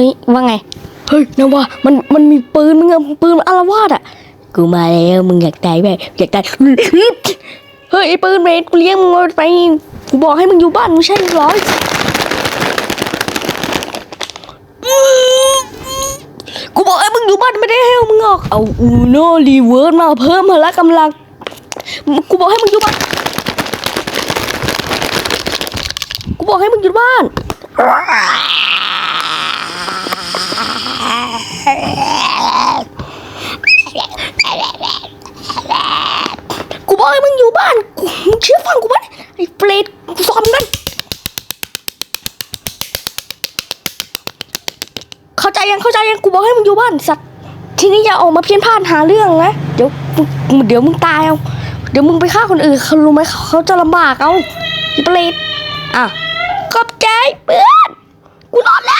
ฮ้ยว่าไง เฮ้ยนะว่ามันมันมีปืนมึงเอาปืนมาอารวาสอะ กูมาแล้วมึงอยากตายไหมอยากตายเฮ้ยไอ้ปืนเมดกูเลี้ยงมึงมาไปกูบอกให้มึงอยู่บ้านไม่ใช่เหร้อยกูบอกให้มึงอยู่บ้านไม่ได้ให้มึงออก เอาอูโนรีเวิร์สมาเพิ่มพละกำลัง กูบอกให้มึงอยู่บ้าน กูบอกให้มึงอยู่บ้าน กูบอกให้มึงอยู่บ้านกูมึงเชื่อฟังกูไหมไอ้เปรตกูสอนมึงนั่นเข้าใจยังเข้าใจยังกูบอกให้มึงอยู่บ้านสัตว์ทีนี้อย่าออกมาเพี้ยนพลาดหาเรื่องนะเดี๋ยวเดี๋ยวมึงตายเอาเดี๋ยวมึงไปฆ่าคนอื่นเขารู้ไหมเขาจะลำบากเอาไอ้เปรตอะขอบใจเพื่อนกูรอดแล้ว